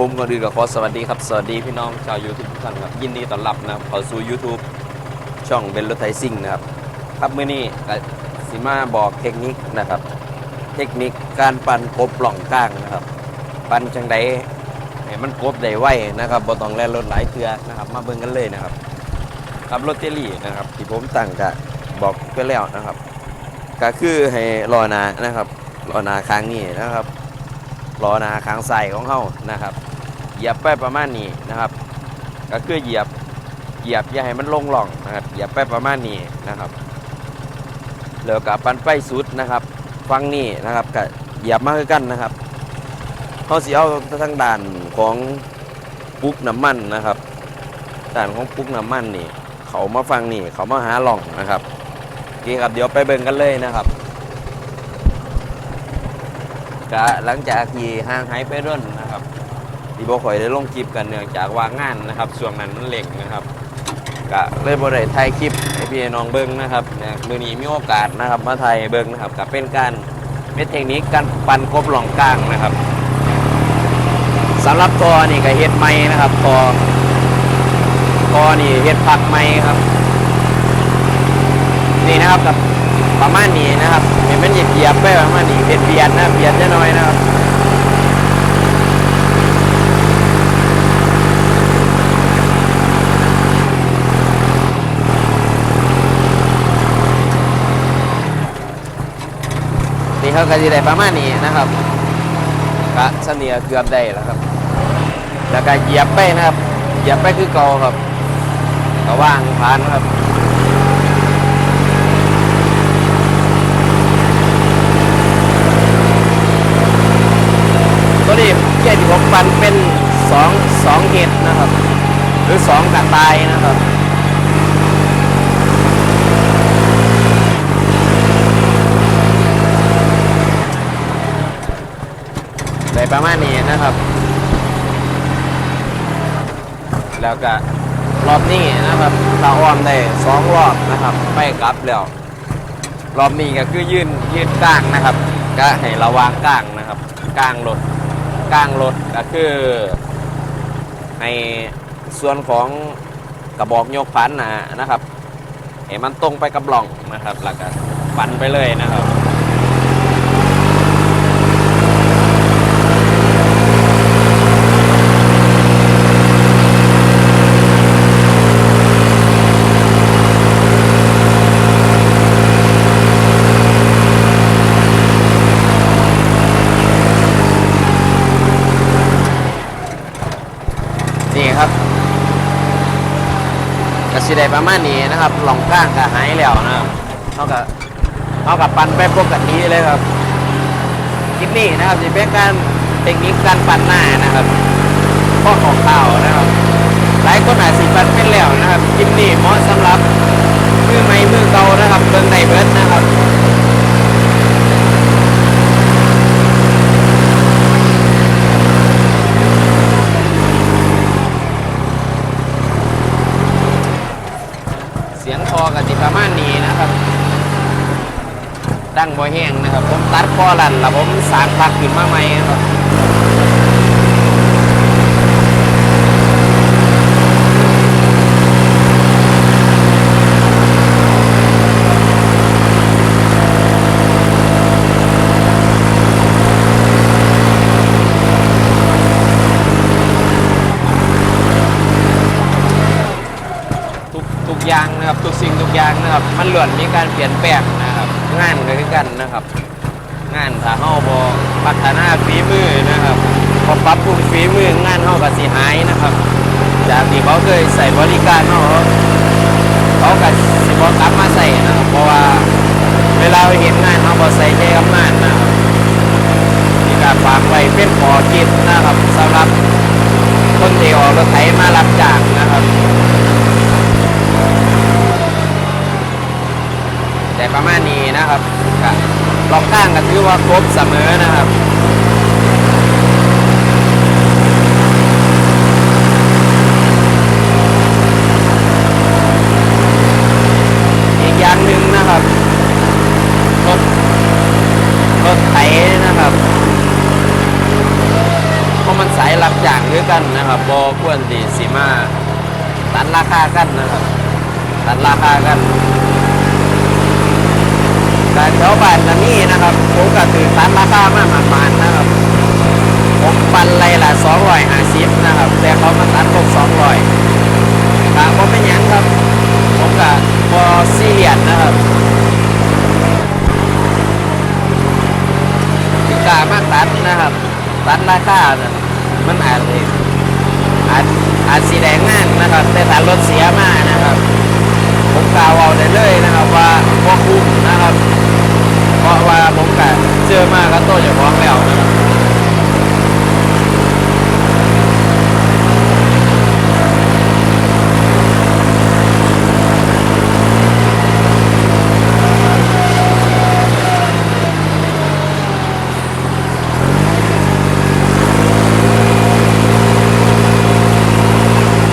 ผมก่อนอื่นก็ขอสวัสดีครับ สวัสดีพี่น้องชาว YouTube ทุกท่านครับ ยินดีต้อนรับนะครับเข้าสู่ YouTube ช่องเบนรถไทยซิ่งนะครับ ครับมื้อนี้ก็สิมาบอกเทคนิคนะครับ เทคนิคการปั่นกบปล่องกลางนะครับ ปั่นจังไดให้มันกบได้ไวนะครับบ่ต้องแล่นรถหลายเทือนะครับ มาเบิ่งกันเลยนะครับครับรถเตอรี่นะครับ ที่ผมตั้งก็บอกไปแล้วนะครับ ก็คือให้รอนานะครับรอนาค้างนี้นะครับ รอหนาค้างใส่ของเขานะครับ เหยียบไปประมาณนี้นะครับ ก็คือเหยียบเหยียบอย่าให้มันลงหล่องนะครับเหยียบไปประมาณนี้นะครับแล้วกับปันไปสุดนะครับ ฟังนี่นะครับก็เหยียบมากกันนะครับเขาสิเอาทางด่านของปุ๊กน้ำมันนะครับด่านของปุ๊กน้ำมันนี่ เขามาฟังนี่เขามาหาหล่องนะครับโอเคครับเดี๋ยวไปเบิ่งกันเลยนะครับ ก็หลังจากที่ห่างหายไปร่นนะครับที่บ่ค่อยได้ลงคลิปกันเนื่องจากว่างงานนะครับช่วงนั้นมันเล่งนะครับก็เลยบ่ได้ถ่ายคลิปให้พี่น้องเบิ่งนะครับเนี่ยมื้อนี้มีโอกาสนะครับ มาถ่ายเบิ่งนะครับก็เป็นการเป็นเทคนิคการปั่นกบหลองกลางนะครับสำหรับตัวนี่ก็เฮ็ดใหม่นะครับตัวตัวนี่เฮ็ดพักใหม่ครับ นี่นะครับกับ ประมาณนี้นะครับเห็นมันเหยียบเหยียบไปประมาณนี้เป็นเบียดนะเบียดจะน้อยนะครับนี่เขาก็จะได้ประมาณนี้นะครับกะเสนียเกือบได้แล้วครับ แล้วก็เหยียบไปนะครับเหยียบไปคือเก่าครับก็ว่างผ่านครับ ตัวนี้เกียร์ที่ผมปันเป็น สองสองเห็ดนะครับ หรือสองกระต่ายนะครับได้ประมาณนี้นะครับ แล้วก็รอบนี้นะครับเราอ้อมได้สองรอบนะครับไปกลับแล้วรอบนี้ก็คือยืนยืนกลางนะครับ ก็ให้ระวางกลางนะครับกลางรถกลางรถก็คือ ในส่วนของกระบอกยกพันนะนะครับให้มันตรงไปกับหล่องนะครับแล้วก็ปันไปเลยนะครับ นี่ครับกสิ ได้ประมาณนี้นะครับหลองข้างก็หายแล้วนะครับเท่ากับเท่ากับปันไปปกติเลยครับคลิปนี้นะครับจะเป็นการเทคนิคการปั่นหน้านะครับข้อของข่าวนะครับ หลายคนอาจสิปั่นเป็นแล้วนะครับคลิปนี้เหมาะสำหรับมือใหม่มือเก่านะครับเบิ่งในเบิร์ดนะครับ เสียงคอกับติประมาณนี้นะครับ ดังบ่แห้งนะครับ ผม ตัดคอลันแล้วผมสากพักขึ้นมาใหม่ครับทุกทุกอย่างนะครับทุกสิ่งทุกอย่างนะครับ มันล้วนมีการเปลี่ยนแปลงนะครับงานก็คือกันนะครับ งานถ้าเฮาบ่พัฒนาฝีมือนะครับบ่ปรับปรุงฝีมืองานเฮาก็สิหายนะครับ จากที่เขาเคยใส่บริการเฮาเขาก็สิบ่กลับมาใส่นะครับเพราะว่าเวลาเราเห็นงานเฮาบ่ใส่ใจกับงานนะนี่ก็ฝากไว้เป็นขอคิดนะครับสำหรับคนที่ออกรถไถมารับจ้างนะครับแต่ประมาณนี้นะครับ ก็ลองข้างก็ถือว่าครบเสมอนะครับอีกอย่างหนึ่งนะครับรถรถไถนะครับเพราะมันสายรับจ้างคือกันนะครับบอควรดีสีมา ตัดราคากันนะครับ ตัดราคากัน การแถวบ้านนะนี่นะครับผมก็ถือตัดราคามากมานนะครับผมปันไรละสองร้อยห้าสิบนะครับ แต่เขามาตัดผมสองร้อยกะผมเป็นยังครับ ผมกะบอซีเรียสนะครับคือกามาตัดนะครับ ตัดราคามันอาจสิอาจอาจสีแดงงานนะครับ แต่ถ้ารถเสียมากนะครับ ผมกล่าวเอาได้เลยนะครับว่าพอคุ้มนะครับ เพราะว่าผมกะเจอมาก็โตอย่างพ้องแล้วนะครับ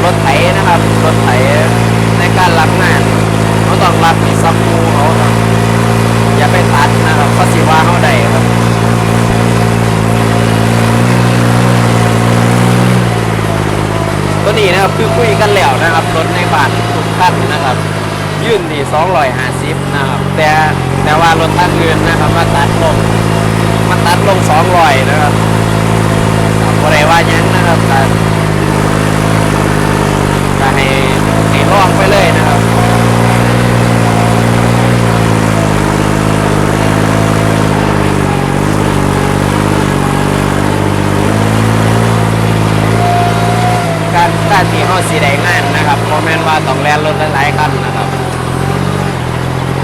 รถไถนะครับ รถไถในการรับงานเขาต้องรับมีซับมูเขาครับอย่าไปตัดนะครับเขาสิว่าเขาได้ครับ ตัวนี้นะครับคือคุยกันแล้วนะครับ รถในบ้านทุกคันนะครับ ยื่นที่250นะครับ แต่แต่ว่ารถท่านอื่นนะครับมาตัดลงมาตัดลง200นะครับบ่ได้ว่าหยังนะครับแต่ จะให้ให้ลองไปเลยนะครับ การการที่เขาสีแดงงาน นะครับโมเมนว่าต้องแลนรถหลายๆคันนะครับ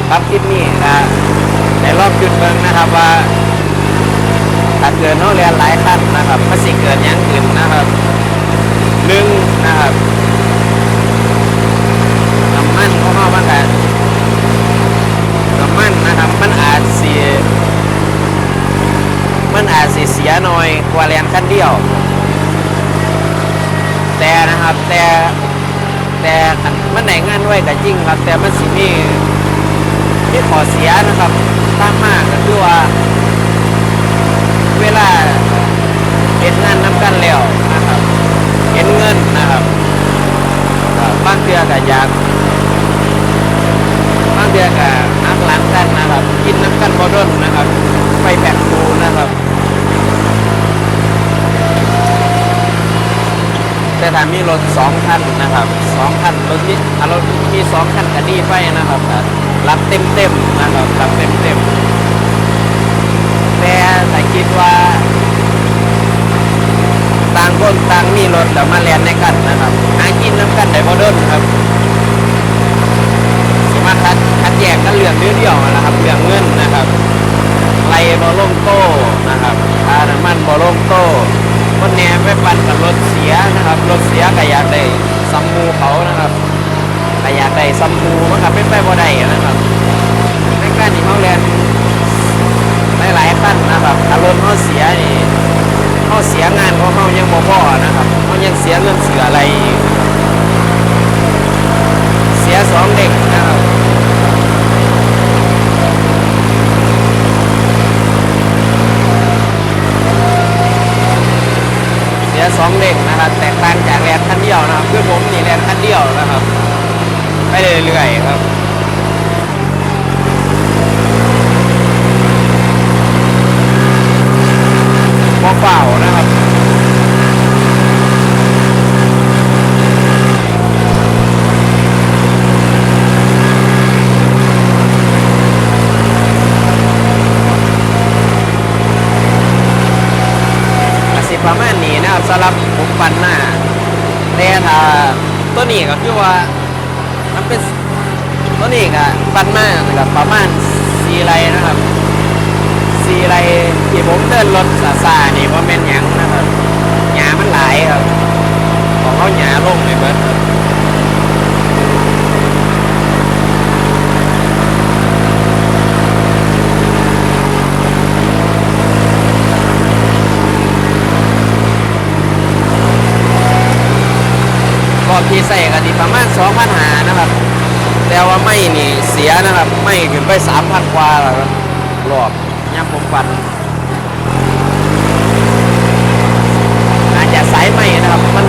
ครับคลิปนี้นะในรอบจุดเบิ่งนะครับว่าถ้าเกิดเขาแลนหลายคันนะครับมันสิเกิดยังขึ้นนะครับหนึ่งนะครับน้ำมันของเขามันก็น้ำมันนะครับมันอาจเสียมันอาจสิเสียหน่อยกว่าแรงคันเดียว แต่นะครับแต่ แต่มันไหนงานไว้ก็จริงครับ แต่มันสิมีที่ขอเสียนะครับตามมากก็คือว่า เวลาเห็นงานน้ำกันแล้วนะครับ เห็นเงินนะครับบางเทือก็อยากบางเทือก็นักหลังกันนะครับ กินน้ำกันบอดนนะครับ ไปแบ่งคูนะครับ แต่ถ้ามีรถสองคันนะครับสองคันรถที่อ่ารถมีสองคันก็ดีไปนะครับรับเต็มเต็มๆนะครับรับเต็มเต็มๆแต่แต่คิดว่า ต่างคนต่างมีรถแล้วมาเรียนในกันนะครับหากินน้ำกันได้บ่เดินครับสามารถคัดคัดแยกกันเรื่องเดียวๆนะครับเรื่องเงินนะครับไล่บ่ลงโต้นะครับค่าน้ำมันบ่ลงโต้คนแหนไปปั่นกับรถเสียนะครับรถเสียก็อยากได้ซัมมูเขานะครับก็อยากได้ซัมมูมันก็เป็นไปบ่ได้นะครับในการที่เขาเรียนหลายๆขั้นนะครับถ้ารถเขาเสียนี่ เขาเสียงานของเขายังบ่พอนะครับเขายังเสียเงินเสืออะไรอีกเสียสองเด็กนะครับเสียสองเด็กนะครับ แตกต่างจากแลนคันเดียวนะครับคือผมนี่แลนคันเดียวนะครับไปเรื่อยๆครับ พอเปล่านะครับ อาสิประมาณนี้นะครับสำหรับผมปันหน้าแต่ถ้าตัวนี้ก็คือว่ามันเป็นตัวนี้ก็ปั นหน้านะครับประมาณสีไรนะครับสีไรที่ผมเดินรถซาซานี่ว่าแม่นหยังนะครับหญ้ามันหลายครับ ของเขาหญ้าลงเลยเบิดครับรอบที่ใส่กันที่ประมาณ2 0 0 0หานะครับ แต่ว่าไม่นี่เสียนะครับไม่ขึ้นไปสามพันกว่าแล้วครับรอบย่ำผมปันอาจจะสายไหมนะครับมัน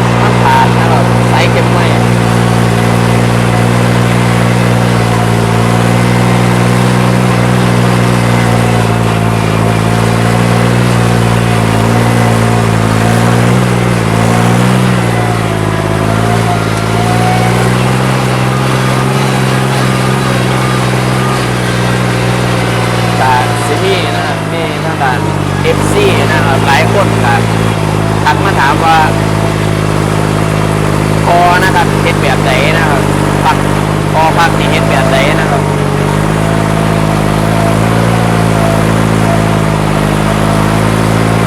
เฮ็ดแบบไหนนะครับพักพอพักนี่เฮ็ดแบบไหนนะครับ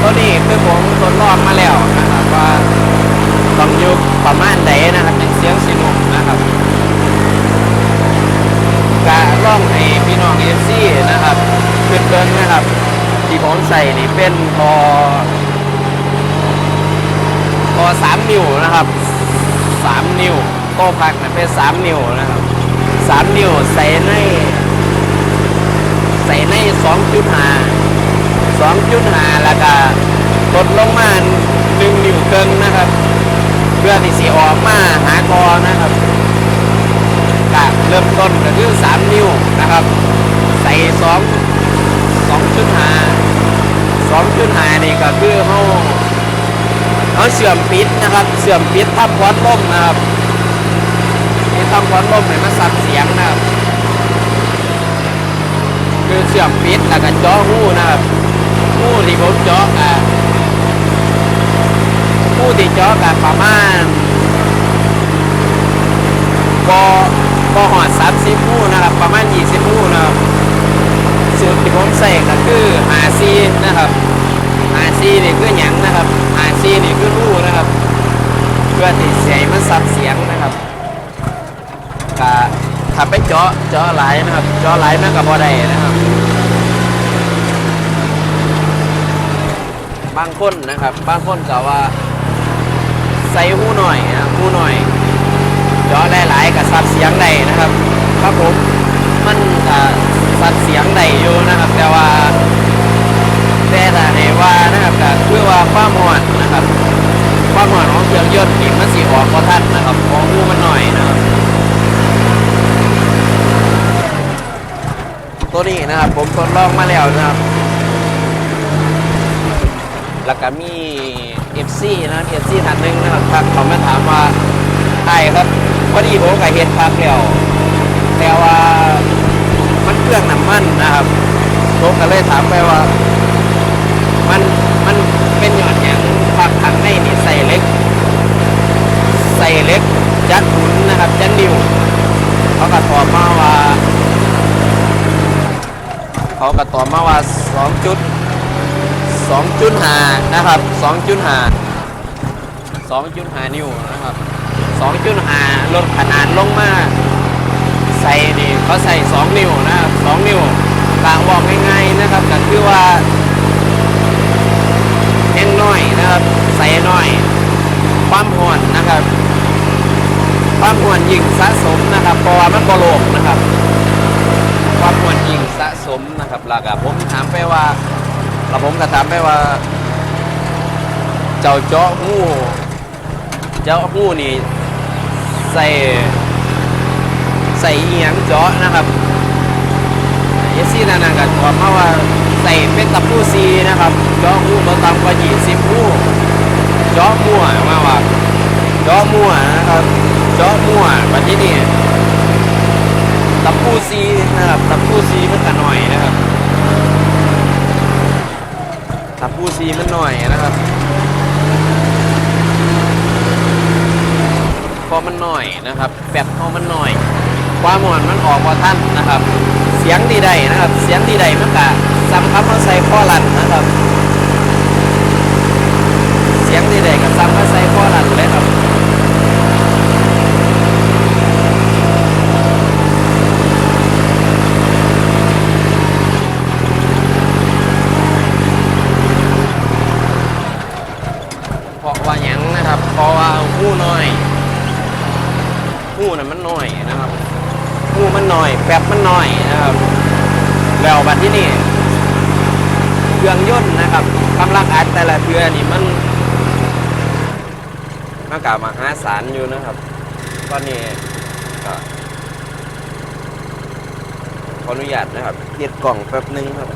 ตัวนี้คือผมทดลองมาแล้วนะครับว่าต้องอยุค ประมาณไหนนะครับเป็นเสียงสินุกนะครับกะล่องให้พี่น้องเอฟซีนะครับขึ้นเบิ้งนะครับ ที่ผมใส่นี่เป็นพอพอสามนิ้วนะครับสามนิ้วโต้พักนะเป็นสามนิ้วนะครับสามนิ้วใส่ในใส่ในสองจุดห้าสองจุดหาแล้วก็ลดลงมาหนึ่งนิ้วเกินนะครับ เพื่อที่สีออกมาหากอนะครับกะเริ่มต้นก็คือสามนิ้วนะครับ ใส่สองสองจุดหาสองจุดหานี่ก็คือเขาเขาเสื่อมปิดนะครับ เสื่อมปิดทับควันล่มนะครับนี่ทับควันล่มเนี่ยมันสั่นเสียงนะครับ คือเสื่อมปิดแล้วก็จ่อหู้นะครับผู้ที่ผมจาะอะ ผู้ที่เจาะกับประมาณก็ก็หอดสามสิบผู้นะครับ ประมาณยี่สิบผู้นะครับสูตรที่ผมใส่ก็คือหาซีนะครับหาซีนี่คือหยังนะครับหาซีนี่คือรูนะครับ เพื่อที่เสียงมันซับเสียงนะครับกะถ้าไปเจาะเจาะหลายนะครับ เจาะหลายมันก็บ่ได้นะครับ บางคนนะครับ บางคนก็ว่า ใส่หูหน่อยนะหูหน่อยเจาะหลายๆกับซับเสียงได้นะครับ ครับผมมันซับเสียงได้อยู่นะครับ แต่ว่าแต่ถ้าในว่านะครับก็คือว่าความหอนนะครับความหอนของเครื่องยนต์นี่มันสีออกก็ทันนะครับของหูมันหน่อยนะครับตัวนี้นะครับผมทดลองมาแล้วนะครับ แล้วก็มี FC นะครับ FC ท่านหนึ่งนะครับทักเขามาถามว่าไอ้ครับพอดีผมกับเห็นพักแล้วแต่ว่ามันเครื่องน้ำมันนะครับผมก็เลยถามไปว่า มันมันเป็นหยอดอย่างพักทางในนี่ใส่เล็ก ใส่เล็กจัดหุนนะครับจัดนิวเขาก็ตอบมาว่า เขาก็ตอบมาว่าสองจุด สองจุดหานะครับสองจุดหาสจุดหานิ้วนะครับสองจุดหาลดขนาดลงมา ใส่ดีเขาใส่สองนิ้วนะครับกะบอกง่ายๆนะครับก็คือว่าแห้งน้อยนะครับ ใส่น้อย ความห่วนนะครับ ความห่วนยิ่งสะสมนะครับ เพราะว่ามันก็โลกนะครับ ความห่วนยิ่งสะสมนะครับแล้วก็ผมถามไปว่า แล้ว ผมก็ถามไปว่า เจ้าเจาะหู้เจ้าหู้นี่ใส่ใส่เอียงเจาะนะครับเอซี่นั่นนะก็ตอบมาว่าใส่เป็นตะปูซีนะครับเจาะหูบ่ต่ำกว่า20หูเจาะมั่วมาว่าเจาะมั่วนะครับเจาะมั่วบัดนี้นี่ตะปูซีนะครับตะปูซีมันก็หน่อยนะครับ ตับปู ซีมันหน่อยนะครับ พอมันหน่อยนะครับแฟบพอมันหน่อย ความหอนมันออกพอท่านนะครับ เสียงดีใดนะครับ เสียงดีใดมันกะซ้ำครับมาใส่ข้อรันนะครับ เสียงดีใดกับซ้ำมาใส่ข้อรันเลยครับ เพราะว่าหยังนะครับ เพราะว่าหูน้อย หูน่ะมันน้อยนะครับหูมันน้อย แป๊บมันน้อยนะครับแล้วบัดที่นี่เครื่องยนต์นะครับกำลังอัดแต่ละเทือนี่มันมันกล่าวมาหาสารอยู่นะครับตอนนี้ก็ขออนุญาตนะครับเทียดกล่องแป๊บหนึงครับ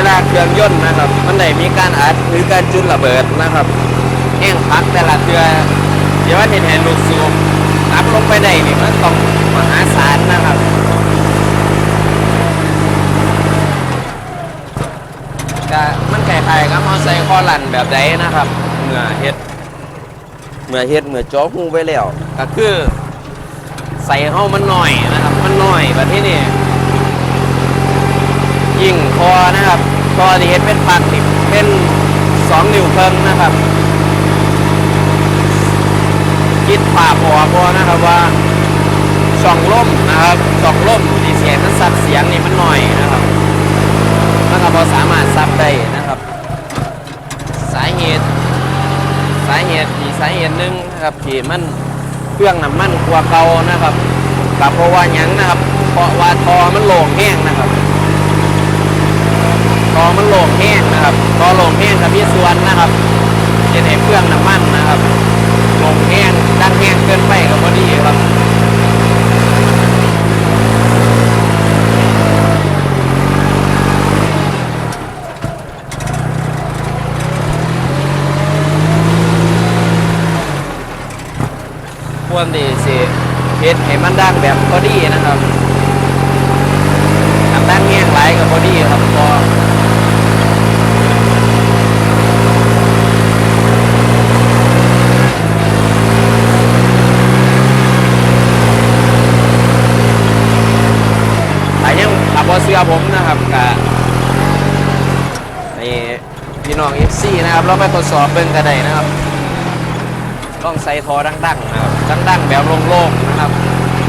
วลาเครื่องยนต์นะครับ มันได้มีการอัดหรือการจุดระเบิดนะครับแห้งพักแต่ละเทือเดี๋ยวว่าเห็นเห็นลูกสูบอัพลงไปได้นี่มันต้องมหาศาลนะครับก็มันคล้ายๆกับมอไซค์ข้อลันแบบใดนะครับเมื่อเฮ็ดเมื่อเฮ็ดเมื่อจ่อหูไปแล้วก็คือใส่เฮามันหน่อยนะครับ มันหน่อยแบบที่นี่ยิ่ง คอนะครับคอที่เฮ็ดเป็นปักนี่เป็นสองนิ้วเพิ่งนะครับคิดป่าพอพอนะครับว่าช่องล่มนะครับช่องล่มที่เสียงมันสับเสียงนี่มันหน่อยนะครับมันก็พอสามารถซับได้นะครับ สาเหตุสาเหตุอีกสาเหตุหนึ่งนะครับที่มันเครื่องน้ำมันกว่าเก่านะครับก็เพราะว่าหยังนะครับ เพราะว่าทอมันโหลงแห้งนะครับ ทอมันโหลงแห้งนะครับทอโหลงแห้งกับพี่ส่วนนะครับจะให้เครื่องน้ำมันนะครับโหลงแห้งดังแห้งเกินไปก็พอดีครับควรดีสิเฮ็ดให้มันดังแบบพอดีนะครับทำดังแง่งไหลกับพอดีครับพอแต่ยังขับพอเสื้อผมนะครับกับนี่พี่น้อง FC นะครับ เราไปทดสอบเบิ้งกันได้นะครับ ต้องใส่ทอดังๆนะครับดังๆแบบโล่งๆนะครับ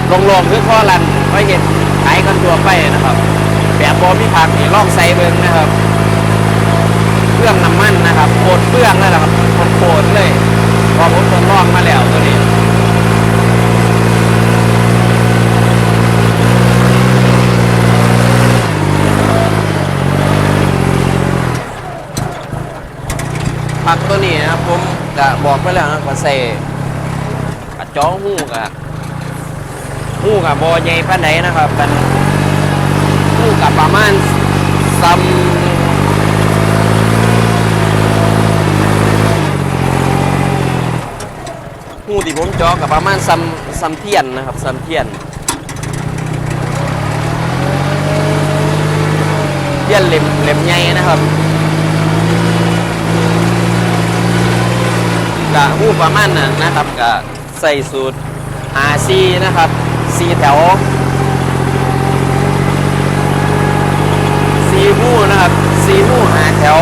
โล่งๆคือข้อรันไว้เห็นขายกันตัวไปนะครับ แบบบอพี่พักนี่ลองใส่เบิ้งนะครับเครื่องน้ำมันนะครับโคตรเปื้องเลยนะครับโคตรเลยพอผมทดลองมาแล้วตัวนี้ ผักตัวนี้นะครับผม ก็บอกไปแล้วนะก็ใส่กระจ้องหูกะหูกับบอใหญ่ปานไหนนะครับกันหูกับประมาณซัมหูที่ผมเจอกับประมาณซัมซัมเทียนนะครับซัมเทียนเทียนเล่มเล่มใหญ่นะครับ กะหู ประมาณนั้นนะครับกะใส่สูตรหาซีนะครับซีแถวซีหูนะครับซีหูหาแถว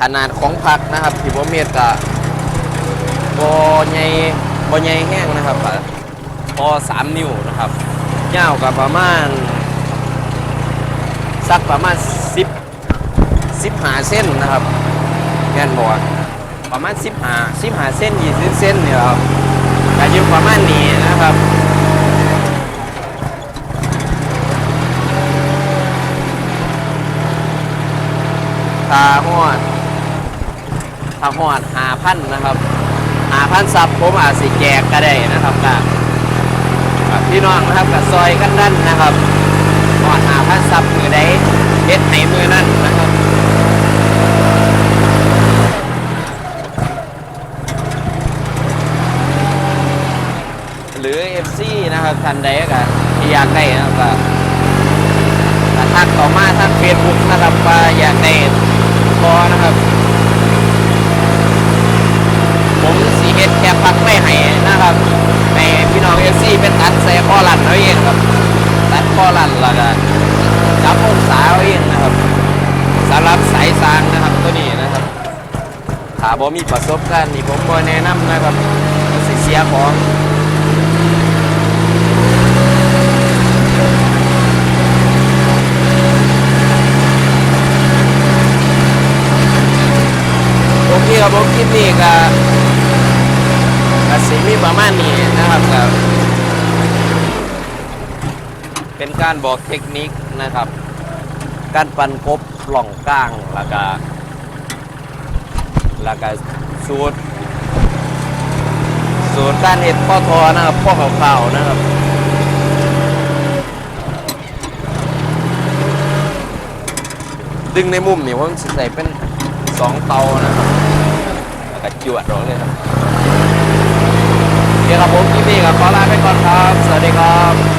ขนาดของผักนะครับที่ผมเมียกะบบอใหญ่บอใหญ่แห้งนะครับพอสามนิ้วนะครับยาวกับประมาณสักประมาณสิบ สิบหาเส้นนะครับแม่นบอกว่าประมาณสิบหาสิบหาเส้นยีสิบเส้นเนี่ยครับอายุประมาณนี้นะครับถ้าหอดถ้าหอดหาพันนะครับหาพันซับผมอาจสิแจกก็ได้นะครับก็ก็พี่น้องนะครับกับซอยกันนั่นนะครับหอดหาพันซับมือใดเฮ็ดในมือนั่นนะครับ หรือ FC นะ ครับท่านใดก็ที่อยากได้นะครับก็ทักต่อมาทางเฟซบุ๊กนะครับว่าอยากได้พอนะครับ ผมสีเฮ็ดแค่พักไม่ให้นะครับให้พี่น้อง FC เป็นตัดใส่ข้อลันเอาเองครับ ตัดข้อลันแล้วก็จับองศาเอาเองนะครับสำหรับสายสางนะครับตัวนี้นะครับถ้าบ่มีประสบการณ์นี่ผมบ่แนะนำนะครับสิเสียของ ครับผมคลิปนี้ก็กสีมีประมาณนี้นะครับครับ เป็นการบอกเทคนิคนะครับ การปั่นกบปล่องก้างแล้วก็แล้วก็สูตรสูตรการเห็ดพ่อทอนะครับพ่อข่าวๆนะครับดึงในมุมนี่ว่ามันใส่เป็นสองเตานะครับ อยู่อะร้องเลยครับโอเคครับผมพี่นี้ก็ขอลาไปก่อนครับ สวัสดีครับ